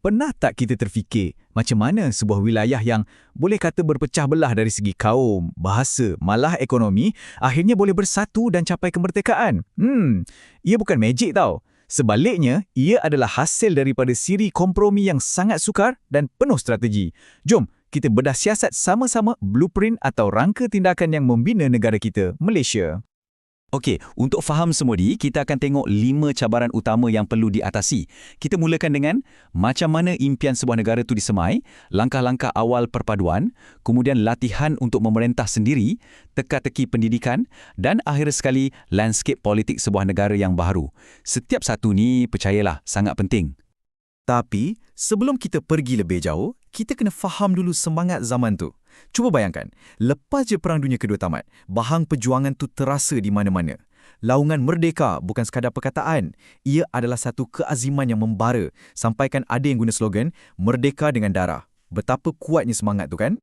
Pernah tak kita terfikir macam mana sebuah wilayah yang boleh kata berpecah belah dari segi kaum, bahasa, malah ekonomi akhirnya boleh bersatu dan capai kemerdekaan? Hmm, ia bukan magic tau. Sebaliknya, ia adalah hasil daripada siri kompromi yang sangat sukar dan penuh strategi. Jom, kita bedah siasat sama-sama blueprint atau rangka tindakan yang membina negara kita, Malaysia. Okey, untuk faham semua ni, kita akan tengok lima cabaran utama yang perlu diatasi. Kita mulakan dengan macam mana impian sebuah negara itu disemai, langkah-langkah awal perpaduan, kemudian latihan untuk memerintah sendiri, teka-teki pendidikan dan akhir sekali landscape politik sebuah negara yang baru. Setiap satu ni, percayalah, sangat penting. Tapi, sebelum kita pergi lebih jauh, kita kena faham dulu semangat zaman tu. Cuba bayangkan, lepas je Perang Dunia Kedua tamat, bahang perjuangan tu terasa di mana-mana. Laungan merdeka bukan sekadar perkataan, ia adalah satu keaziman yang membara, sampaikan ada yang guna slogan, merdeka dengan darah. Betapa kuatnya semangat tu kan?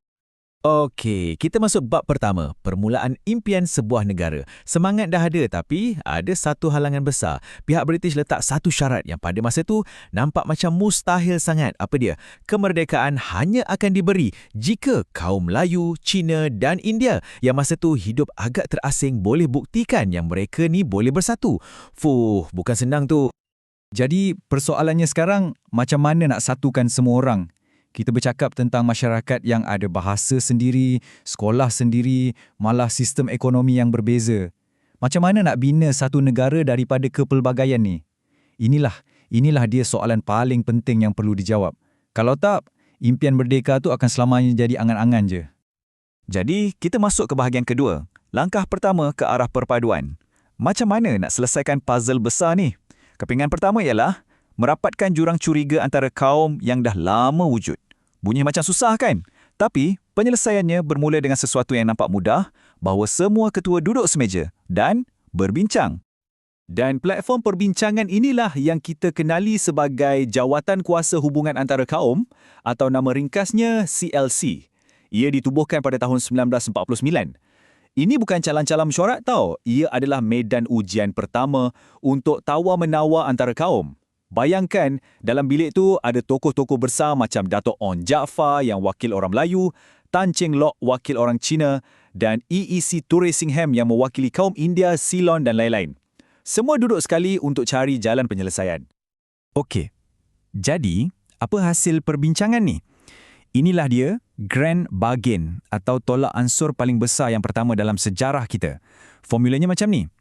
Okey, kita masuk bab pertama, permulaan impian sebuah negara. Semangat dah ada tapi ada satu halangan besar. Pihak British letak satu syarat yang pada masa tu nampak macam mustahil sangat. Apa dia? Kemerdekaan hanya akan diberi jika kaum Melayu, Cina dan India yang masa tu hidup agak terasing boleh buktikan yang mereka ni boleh bersatu. Fuh, bukan senang tu. Jadi persoalannya sekarang macam mana nak satukan semua orang kita bercakap tentang masyarakat yang ada bahasa sendiri, sekolah sendiri, malah sistem ekonomi yang berbeza. Macam mana nak bina satu negara daripada kepelbagaian ni? Inilah, inilah dia soalan paling penting yang perlu dijawab. Kalau tak, impian merdeka tu akan selamanya jadi angan-angan je. Jadi, kita masuk ke bahagian kedua. Langkah pertama ke arah perpaduan. Macam mana nak selesaikan puzzle besar ni? Kepingan pertama ialah merapatkan jurang curiga antara kaum yang dah lama wujud. Bunyi macam susah kan? Tapi penyelesaiannya bermula dengan sesuatu yang nampak mudah bahawa semua ketua duduk semeja dan berbincang. Dan platform perbincangan inilah yang kita kenali sebagai Jawatan Kuasa Hubungan Antara Kaum atau nama ringkasnya CLC. Ia ditubuhkan pada tahun 1949. Ini bukan calon-calon mesyuarat tau. Ia adalah medan ujian pertama untuk tawar-menawar antara kaum. Bayangkan, dalam bilik tu ada tokoh-tokoh besar macam Dato' On Jaafar yang wakil orang Melayu, Tan Cheng Lock wakil orang Cina dan EEC Ture Singham yang mewakili kaum India, Ceylon dan lain-lain. Semua duduk sekali untuk cari jalan penyelesaian. Okey, jadi apa hasil perbincangan ni? Inilah dia Grand Bargain atau tolak ansur paling besar yang pertama dalam sejarah kita. Formulanya macam ni.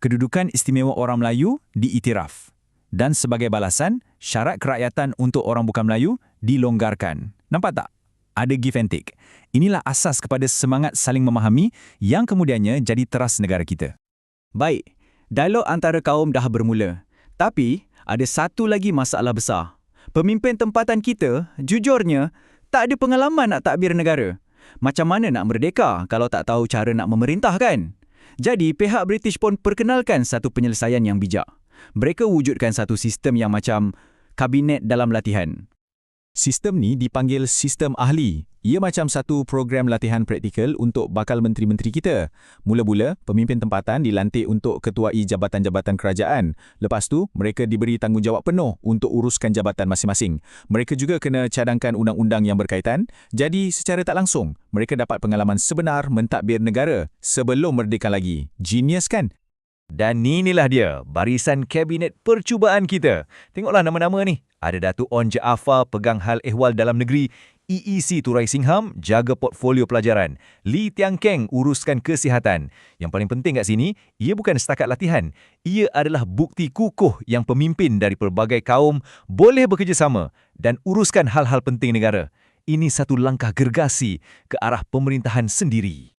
Kedudukan istimewa orang Melayu diiktiraf dan sebagai balasan, syarat kerakyatan untuk orang bukan Melayu dilonggarkan. Nampak tak? Ada give and take. Inilah asas kepada semangat saling memahami yang kemudiannya jadi teras negara kita. Baik, dialog antara kaum dah bermula. Tapi, ada satu lagi masalah besar. Pemimpin tempatan kita, jujurnya, tak ada pengalaman nak takbir negara. Macam mana nak merdeka kalau tak tahu cara nak memerintah kan? Jadi, pihak British pun perkenalkan satu penyelesaian yang bijak mereka wujudkan satu sistem yang macam kabinet dalam latihan. Sistem ni dipanggil sistem ahli. Ia macam satu program latihan praktikal untuk bakal menteri-menteri kita. Mula-mula, pemimpin tempatan dilantik untuk ketuai jabatan-jabatan kerajaan. Lepas tu, mereka diberi tanggungjawab penuh untuk uruskan jabatan masing-masing. Mereka juga kena cadangkan undang-undang yang berkaitan. Jadi, secara tak langsung, mereka dapat pengalaman sebenar mentadbir negara sebelum merdeka lagi. Genius kan? Dan inilah dia, barisan kabinet percubaan kita. Tengoklah nama-nama ni. Ada Datuk On Jaafar pegang hal ehwal dalam negeri, EEC Turai Singham jaga portfolio pelajaran, Lee Tiang Keng uruskan kesihatan. Yang paling penting kat sini, ia bukan setakat latihan. Ia adalah bukti kukuh yang pemimpin dari pelbagai kaum boleh bekerjasama dan uruskan hal-hal penting negara. Ini satu langkah gergasi ke arah pemerintahan sendiri.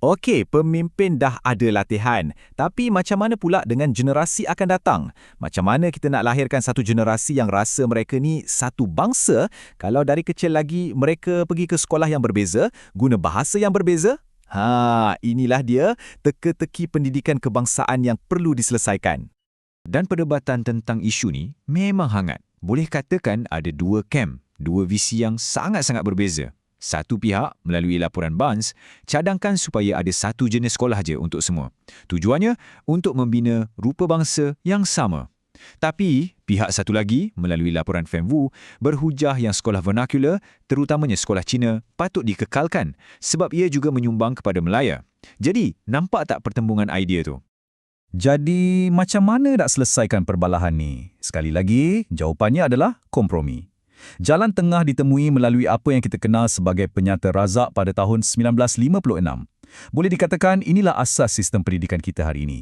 Okey, pemimpin dah ada latihan. Tapi macam mana pula dengan generasi akan datang? Macam mana kita nak lahirkan satu generasi yang rasa mereka ni satu bangsa kalau dari kecil lagi mereka pergi ke sekolah yang berbeza, guna bahasa yang berbeza? Ha, inilah dia teka-teki pendidikan kebangsaan yang perlu diselesaikan. Dan perdebatan tentang isu ni memang hangat. Boleh katakan ada dua kem, dua visi yang sangat-sangat berbeza. Satu pihak, melalui laporan Barnes, cadangkan supaya ada satu jenis sekolah je untuk semua. Tujuannya untuk membina rupa bangsa yang sama. Tapi, pihak satu lagi, melalui laporan FEMVU, berhujah yang sekolah vernacular, terutamanya sekolah Cina, patut dikekalkan sebab ia juga menyumbang kepada Melaya. Jadi, nampak tak pertembungan idea tu? Jadi, macam mana nak selesaikan perbalahan ni? Sekali lagi, jawapannya adalah kompromi. Jalan tengah ditemui melalui apa yang kita kenal sebagai penyata razak pada tahun 1956. Boleh dikatakan inilah asas sistem pendidikan kita hari ini.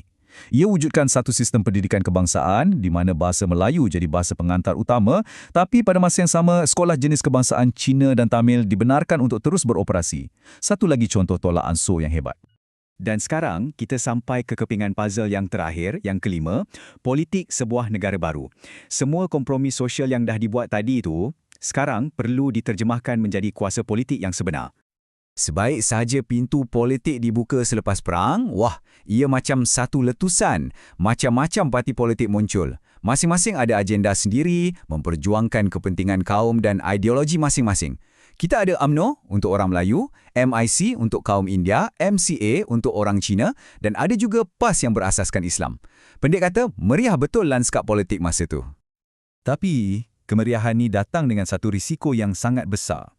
Ia wujudkan satu sistem pendidikan kebangsaan di mana bahasa Melayu jadi bahasa pengantar utama, tapi pada masa yang sama, sekolah jenis kebangsaan Cina dan Tamil dibenarkan untuk terus beroperasi. Satu lagi contoh tolak ansur yang hebat. Dan sekarang, kita sampai ke kepingan puzzle yang terakhir, yang kelima, politik sebuah negara baru. Semua kompromi sosial yang dah dibuat tadi itu, sekarang perlu diterjemahkan menjadi kuasa politik yang sebenar. Sebaik sahaja pintu politik dibuka selepas perang, wah, ia macam satu letusan. Macam-macam parti politik muncul. Masing-masing ada agenda sendiri, memperjuangkan kepentingan kaum dan ideologi masing-masing. Kita ada UMNO untuk orang Melayu, MIC untuk kaum India, MCA untuk orang Cina dan ada juga PAS yang berasaskan Islam. Pendek kata, meriah betul lanskap politik masa tu. Tapi, kemeriahan ni datang dengan satu risiko yang sangat besar.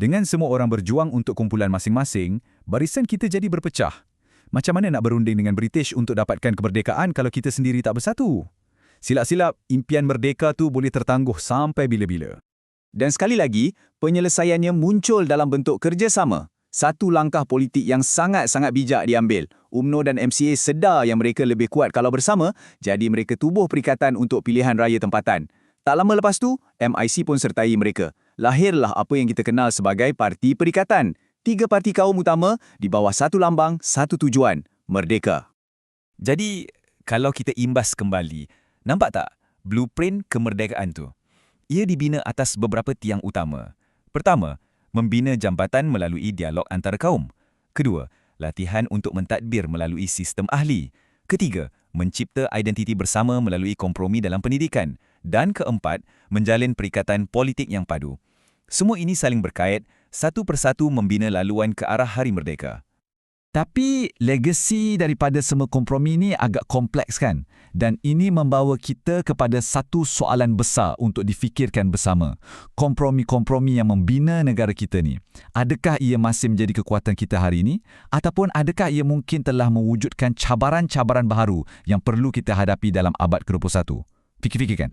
Dengan semua orang berjuang untuk kumpulan masing-masing, barisan kita jadi berpecah. Macam mana nak berunding dengan British untuk dapatkan kemerdekaan kalau kita sendiri tak bersatu? Silap-silap, impian merdeka tu boleh tertangguh sampai bila-bila. Dan sekali lagi, penyelesaiannya muncul dalam bentuk kerjasama. Satu langkah politik yang sangat-sangat bijak diambil. UMNO dan MCA sedar yang mereka lebih kuat kalau bersama, jadi mereka tubuh perikatan untuk pilihan raya tempatan. Tak lama lepas tu, MIC pun sertai mereka lahirlah apa yang kita kenal sebagai Parti Perikatan. Tiga parti kaum utama di bawah satu lambang, satu tujuan, merdeka. Jadi, kalau kita imbas kembali, nampak tak blueprint kemerdekaan tu? Ia dibina atas beberapa tiang utama. Pertama, membina jambatan melalui dialog antara kaum. Kedua, latihan untuk mentadbir melalui sistem ahli. Ketiga, mencipta identiti bersama melalui kompromi dalam pendidikan. Dan keempat, menjalin perikatan politik yang padu. Semua ini saling berkait, satu persatu membina laluan ke arah Hari Merdeka. Tapi legasi daripada semua kompromi ini agak kompleks kan? Dan ini membawa kita kepada satu soalan besar untuk difikirkan bersama. Kompromi-kompromi yang membina negara kita ni, adakah ia masih menjadi kekuatan kita hari ini? Ataupun adakah ia mungkin telah mewujudkan cabaran-cabaran baru yang perlu kita hadapi dalam abad ke-21? Fikir-fikirkan.